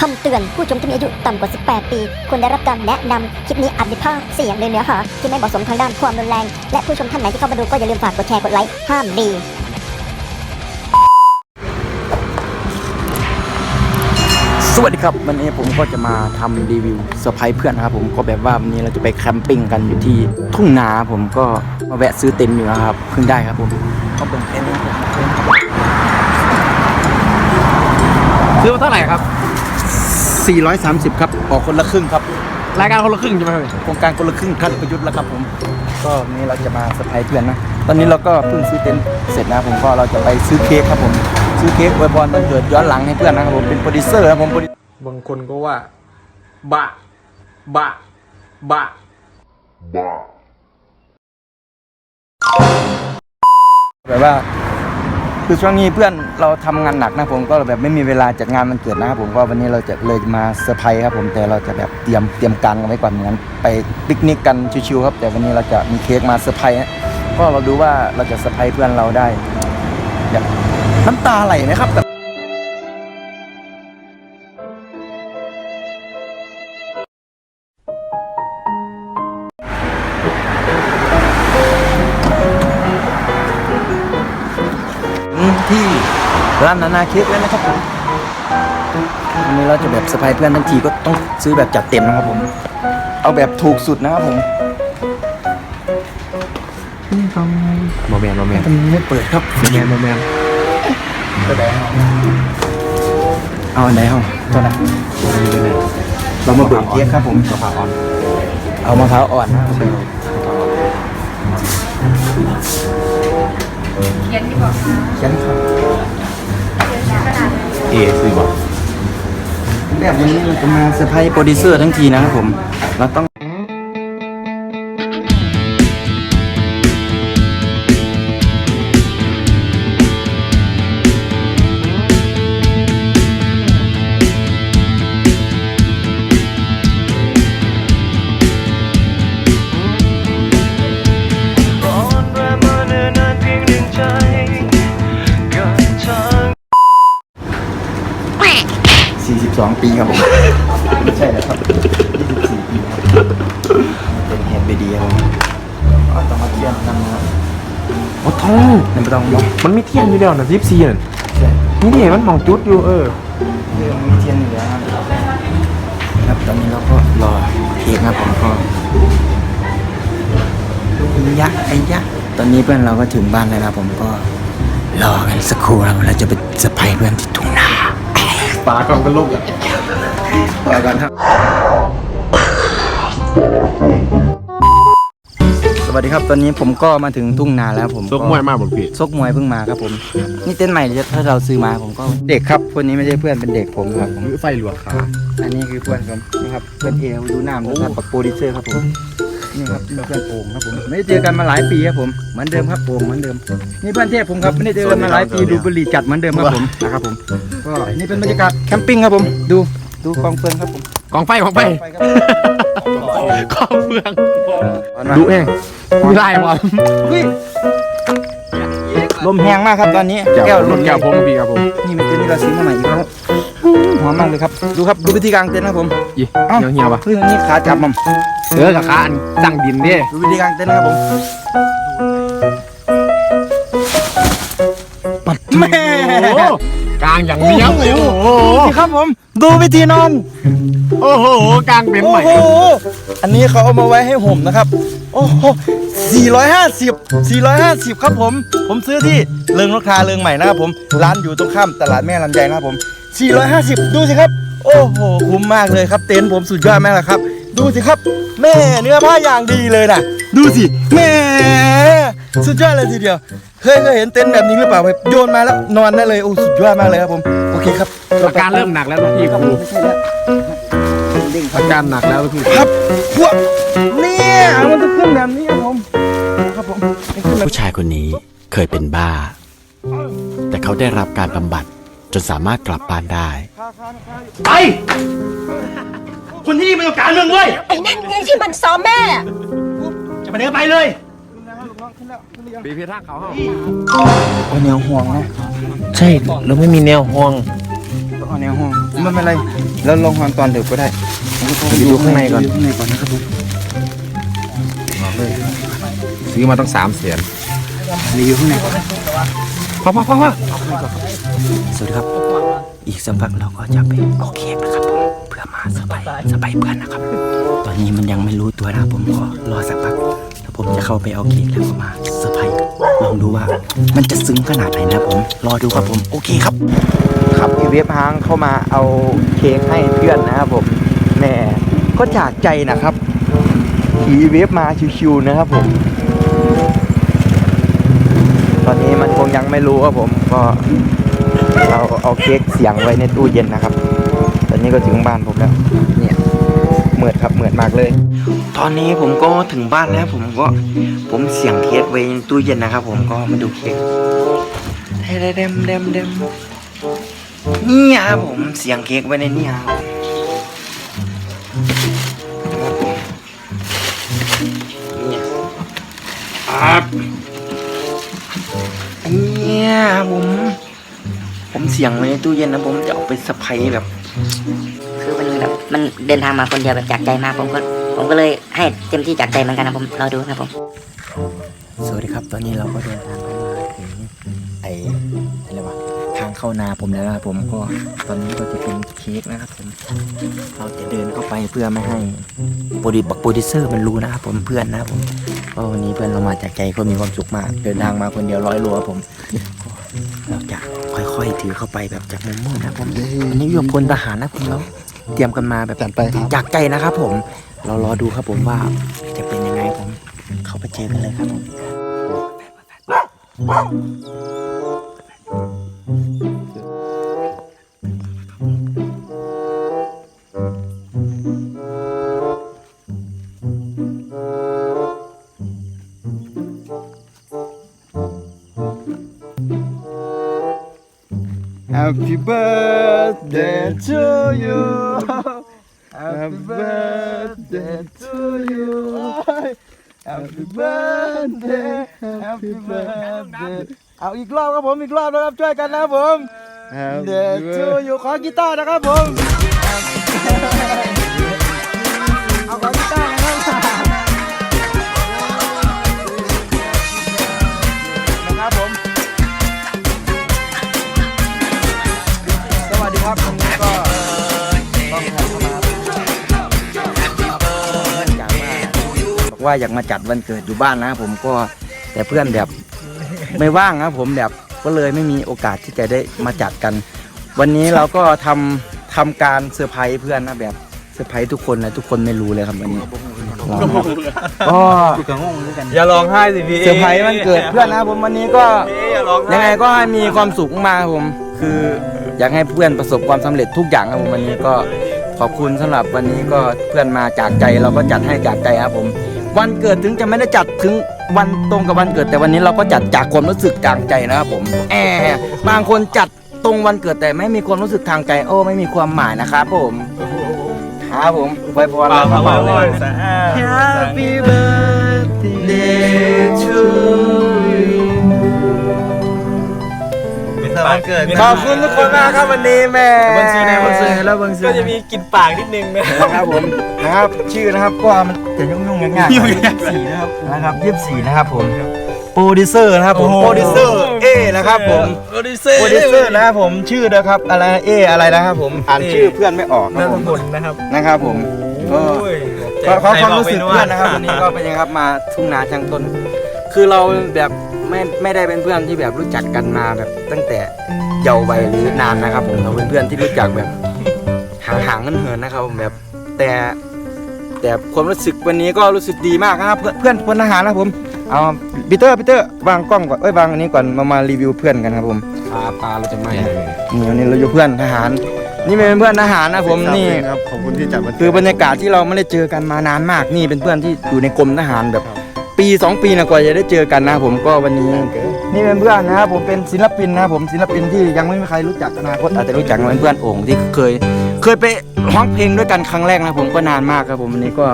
คำเตือนผู้ชมที่มีอายุต่ำกว่า 18 ปี ควรได้รับการแนะนำคลิปนี้อาจมีภาพเสียงหรือเนื้อหาที่ไม่เหมาะสมทางด้านความรุนแรง และผู้ชมท่านไหนที่เข้ามาดูก็อย่าลืมฝากกดแชร์กดไลค์ห้ามดีสวัสดีครับวันนี้ผมก็จะมาทำรีวิวเซอร์ไพรส์เพื่อนนะครับผมก็แบบว่าวันนี้เราจะไปแคมปิ้งกันอยู่ที่ทุ่งนาผมก็มาแวะซื้อเต็นท์อยู่นะครับเพิ่งได้ครับผมก็เป็นเต็นท์นะครับเต็นท์ครับซื้อมาเท่าไหร่ครับ 430 ครับออกคนละครึ่งครับ รายการคนละครึ่งใช่ไหมพี่โครงการคนละครึ่งท่านประยุทธ์แล้วครับผม ก็วันนี้เราจะมาเซอร์ไพรส์เพื่อนนะ ตอนนี้เราก็เพิ่งซื้อเต็นท์เสร็จนะผมก็เราจะไปซื้อเค้กครับผม ซื้อเค้กอวยพรวันเกิดย้อนหลังให้เพื่อนนะครับผม เป็นโปรดิวเซอร์ครับผมโปรดิวบางคนก็ว่า บะ บะ บะแบบว่า คือช่วงนี้เพื่อนเราทำงานหนักนะผมก็แบบไม่มีเวลาจัดงานมันเกิดนะครับผมก็วันนี้เราจะเลยมาเซอร์ไพรส์ครับผมแต่เราจะแบบเตรียมเตรียมการกันไว้ก่อนเหมือนกันไปปิกนิกกันชิวๆครับ แต่วันนี้เราจะมีเค้กมาเซอร์ไพรส์ก็เราดูว่าเราจะเซอร์ไพรส์เพื่อนเราได้แบบน้ำตาไหลไหมครับแบ ที่ร้านนานาเค้กแล้วนะครับผมวันนี้เราจะแบบเซอร์ไพรส์เพื่อนทั้งทีก็ต้องซื้อแบบจัดเต็มนะครับผม เอาแบบถูกสุดนะครับผมโมแมนโมแมนทำไมไม่เปิดครับโมแมนโมแมนเอาอันไหนเอาตัวไหนเรามาเบิกเค้กครับผมมะพร้าวอ่อน เอามะพร้าวอ่อนนะครับ เขียนดีกว่าค่ะเขียนครับเอซื้อบอกแบบนี้เราจะมาเซอร์ไพรส์โปรดิวเซอร์ทั้งทีนะครับผม เราต้อง 42ปีครับผมไม่ใช่แล้วครับ 24 ปีครับเป็นแฮนด์เบดีครับผมก็ต้องมาเที่ยงนำนะครับโอ้ท้องนี่ไม่ต้องมองมันมีเทียนอยู่เดียวนะยิบซีน่ะใช่นี่ดิมันมองจุดอยู่เออเรื่องมีเทียนอยู่แล้วครับครับตอนนี้เราก็รอเค้กครับผมก็ไอ้ยะไอ้ยะตอนนี้เพื่อนเราก็ถึงบ้านแล้วนะครับผมก็รอกันสักครู่ครับเราจะไปเซอร์ไพรส์เพื่อนที่ทุ่งนา ปลากองกระโลกอะรอกันครับ สวัสดีครับ ตอนนี้ผมก็มาถึงทุ่งนาแล้วผมซกมวยมากบอกพี่ซกมวยเพิ่งมาครับผม นี่เต้นท์ใหม่ถ้าเราซื้อมาผมก็ เด็กครับ คนนี้ไม่ใช่เพื่อนเป็นเด็กผมครับผมไฟหลวงขาอันนี้คือเพื่อนผมนะครับเพื่อนเอวดูหน้ามันนะครับปักโปรดิวเซอร์ครับผม นี่ครับเพื่อนโอ่งครับผมไม่ได้เจอกันมาหลายปีครับผมเหมือนเดิมครับโอ่งเหมือนเดิมนี่เพื่อนเทพผมครับไม่ได้เจอกันมาหลายปีดูบุหรี่จัดเหมือนเดิมครับผมนะครับผมก็นี่เป็นบรรยากาศแคมปิ้งครับผม ดูดูกองเฟืองครับผมกองไฟกองไฟไปครับกองเฟืองดูเองมีลายบอลอุ้ย ลมแห้งมากครับตอนนี้แก้วลรมถแก้วผมพี่ครับผมนี่เป็นเต็นท์ที่เราซื้อมาใหม่อีกแล้วหอมมากเลยครับ ดูครับดูวิธีกางเต็นท์ครับผมยี่เอ้าเหี่ยวเหี่ยวปะเฮ้ยอันนี่ขาจับมัมเออกับขาอันตั้งดินดิดูวิธีกางเต็นท์นะครับผมปัดแม่โอ้กลางอย่างเหนี้ยวโอ้โหดูสิครับผม ดูวิธีนอนโอ้โหกลางเป็นโอ้ใหม่โหอันนี้เขาเอามาไว้ให้ห่มนะครับ โอ้โห 450 450 ครับผม ผมซื้อที่เริงนกทาเริงใหม่นะครับผม ร้านอยู่ตรงข้ามตลาดแม่ลำไยนะครับผม 450 ดูสิครับ โอ้โห คุ้มมากเลยครับ เต็นท์ผมสุดยอดมากเลยครับ ดูสิครับ แม่เนื้อผ้าอย่างดีเลยนะดูสิแม่สุดยอดเลยทีเดียว เคยเคยเห็นเต็นท์แบบนี้หรือเปล่าแบบโยนมาแล้วนอนได้เลย โอ้ สุดยอดมากเลยครับผม โอเคครับอาการเริ่มหนักแล้วลูกพี่ครับคผรูมไม่ใช่แล้วเด้งครับอาการหนักแล้วลูกพี่ครับพวกเนี่ย มันจะขึ้นแบบนี้ครับผมครับผมมันขึ้นแบบผู้ชายคนนี้เคยเป็นบ้า แต่เขาได้รับการบำบัดจนสามารถกลับบ้านได้ ไป คนที่นี่มันต้องการเมืองเว้ยไอ้นั่นไงที่มันซ้อมแม่ จะไปเดินไปเลยปีเพท่าเขาเฮาโอ้แนวห่วงนะ ใช่เราไม่มีแนวห่วงต้องอนในห้องไม่เป็นไร แล้วลองฮอนตอนดึกก็ได้ไปดูข้างในก่อนดูข้างในก่อนนะครับผม ซื้อมาตั้งสามแสนรีวิวข้างในก่อนพ่อพ่อพ่อพ่อสวัสดีครับ อีกสักพักเราก็จะไปเอาเค้กนะครับผมเพื่อมาสบายสบายเพื่อนนะครับ ตอนนี้มันยังไม่รู้ตัวนะครับผมก็รอสักพักแล้วผมจะเข้าไปเอาเค้กแล้วก็มาเซอร์ไพรส์ลองดูว่า มันจะซึ้งขนาดไหนนะครับผมรอดูครับผมโอเคครับขับอีเวฟฮางเข้ามาเอาเค้กให้เพื่อนนะครับผมแหม่ก็จากใจนะครับขี่อีเวฟมาชิวๆนะครับผม ตอนนี้มันคงยังไม่รู้ครับผมก็เราเอาเค้กเสียงไว้ในตู้เย็นนะครับ ตอนนี้ก็ถึงบ้านผมแล้ว เนี่ยเหมือดครับเหมือดมากเลย ตอนนี้ผมก็ถึงบ้านแล้วผมก็ผมเสียงเค้กไว้ในตู้เย็นนะครับ ผมก็มาดูเค้กเดมเดมเดมเนี่ครับผมเสียงเค้กไว้ในนี่ครับ ครับเนี่ยผม ผมเสียงไว้ในตู้เย็นนะผมจะเอาไปสะพายแบบ คือมันแบบมันเดินทางมาคนเดียวแบบจากใจมากผมก็ผมก็เลยให้เต็มที่จากใจเหมือนกันนะผมเราดูนะผม สวัสดีครับ ตอนนี้เราก็เดินทางเข้ามาถึง เข้านาผมแล้วนะครับผมก็ตอนนี้ก็จะเป็นเค้กนะครับผมเราจะเดินเข้าไปเพื่อไม่ให้โปรดิบักโปรดิวเซอร์มันรู้นะครับผมเพื่อนนะครับผมก็วันนี้เพื่อนเรามาจากใจก็มีความสุขมาก เดินทางมาคนเดียวร้อยโลครับผมก็เราจะค่อยๆถือเข้าไปแบบจากมุมมืดนะครับผมอันนี้ยมพลทหารนะผมเราเตรียมกันมาแบบจัดไปครับจากใจนะครับ ผมเรารอดูครับผมว่าจะเป็นยังไงผมเข้าไปเจอกันเลยครับผม Happy birthday to you Happy birthday to you Happy birthday Happy birthday เอาอีกรอบครับผมอีกรอบนะครับช่วยกันนะครับผม Happy to you ขอกีตาร์นะครับผม ว่าอยากมาจัดวันเกิดอยู่บ้านนะครับผมก็แต่เพื่อนแบบไม่ว่างครับผมแบบก็เลยไม่มีโอกาสที่จะได้มาจัดกัน วันนี้เราก็ทำทำการเซอร์ไพรส์เพื่อนนะแบบเซอร์ไพรส์ทุกคนนะทุกคนไม่รู้เลยครับวันนี้ก็อย่าร้องไห้สิพี่เซอร์ไพรส์วันเกิดเพื่อนนะครับผมวันนี้ก็ยังไงก็ให้มีความสุขมากครับผมคืออยากให้เพื่อนประสบความสำเร็จทุกอย่างครับผมวันนี้ก็ขอบคุณสำหรับวันนี้ก็เพื่อนมาจากใจเราก็จัดให้จากใจครับผม วันเกิดถึงจะไม่ได้จัดถึงวันตรงกับวันเกิดแต่วันนี้เราก็จัดจากความรู้สึกจากใจนะครับผมแอร์บางคนจัดตรงวันเกิดแต่ไม่มีความรู้สึกทางใจโอ้ไม่มีความหมายนะครับผมครับผมไว้พรแล้วครับผม Happy birthday to ขอบคุณทุกคนมากครับวันนี้แม่เบิ้งซื้อแน่เบิ้งซื้อ แล้วเบิ้งซื้อก็จะมีกลินปากนิดนึงนะนะครับผมนะครับชื่อนะครับก็มันจะยุ่งยุ่งๆยากๆยี่สิบสี่นะครับนะครับยี่สิบสี่นะครับผมโปรดิวเซอร์นะครับผมโปรดิวเซอร์เอนะครับผมโปรดิวเซอร์โปรดิวเซอร์นะครับผมชื่อนะครับอะไรเออะไรนะครับผมอ่านชื่อเพื่อนไม่ออกคนารับมผมสกุลนะครับนะครับผมก็ โอ้ยก็ขอความรู้สึกเพื่อนนะครับวันนี้ก็เป็นยังไงครับมาทุ่งนาช่างต้น คือเราแบบ ไม่ไม่ได้เป็นเพื่อนที่แบบรู้จักกันมาแบบตั้งแต่เยาว์วัยหรือนานนะครับ ผมเราเป็นเพื่อนที่รู้จักแบบห่างๆเหินๆนะครับผมแบบแต่แต่ความรู้สึกวันนี้ก็รู้สึกดีมากนะครับ เพื่อนเพื่อนพลทหารนะครับผมเอาปีเตอร์ปีเตอร์วางกล้องก่อนเอ้ยวางอันนี้ก่อนมามารีวิวเพื่อนกันครับผมปลาปลาเราจะไหมนี่วันนี้เราอยู่เพื่อนทหาร นี่เป็นเพื่อนทหารนะครับผมนี่ครับขอบคุณที่จัดวันคือบรรยากาศที่เราไม่ได้เจอกันมานานมากนี่เป็นเพื่อนที่อยู่ในกรมทหารแบบ ปีสองปีนะกว่าจะได้เจอกันนะครับผมก็วันนี้ นี่เป็นเพื่อนนะครับผมเป็นศิลปินนะครับผมศิลปินที่ยังไม่มีใครรู้จักอนาคตอาจจะรู้จักเป็นเพื่อนโอ่งที่เคย เคยไปร้องเพลงด้วยกันครั้งแรกนะครับผมก็นานมากครับผมวันนี้ก็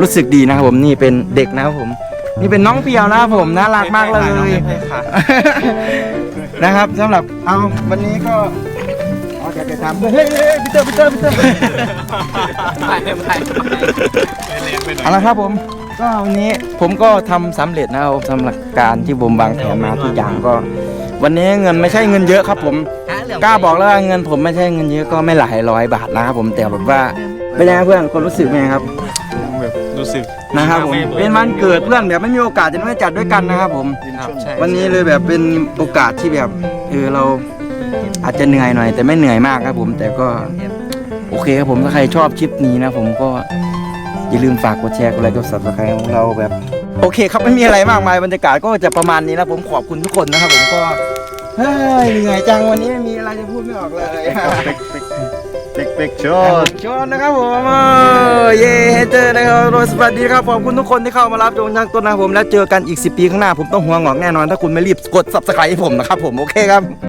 รู้สึกดีนะครับผมนี่เป็นเด็กนะครับผม นี่เป็นน้องเพียวนะครับผมน่ารักมากเลยนะครับสำหรับเอาวันนี้ก็เอาจากจะทำเฮ้ยเฮ้ยพีเตอร์พีเตอร์พีเตอร์ไม่ไม่เอาละครับผม ก็วันนี้ผมก็ทำสำเร็จนะครับสำหรับการที่ผมวางแผนมาทุกอย่างก็ วันนี้เงินไม่ใช่เงินเยอะครับผมกล้าบอกแล้วว่าเงินผมไม่ใช่เงินเยอะก็ไม่หลายร้อยบาทนะครับผมแต่แบบว่าเป็นยังไงเพื่อนคนรู้สึกเป็นไงครับแบบรู้สึกนะครับผมเป็นวันเกิดเพื่อนแบบไม่มีโอกาสจะได้จัดด้วยกันนะครับผมครับใช่วันนี้เลยแบบเป็นโอกาสที่แบบเออเราอาจจะเหนื่อยหน่อย แต่ไม่เหนื่อยมากครับผมแต่ก็โอเคครับผมถ้าใครชอบคลิปนี้นะผมก็ อย่าลืมฝากกดแชร์กดไลค์กด subscribe ของเราแบบ โอเคครับไม่มีอะไรมากมายบรรยากาศก็จะประมาณนี้นะผมขอบคุณทุกคนนะครับผมก็เฮ้ยเหนื่อยจังวันนี้ไม่มีอะไรจะพูดไม่ออกเลยเป็กเป็กชชอนนะครับผมเออเย้เจอนะครับโรสวัสดีครับขอบคุณทุกคนที่เข้ามารับชมช่างต้นนะครับผมแล้วเจอกันอีก 10 ปีข้างหน้าผมต้องหัวงอกแน่นอน ถ้าคุณไม่รีบกด subscribe ให้ผมนะครับผม โอเคครับ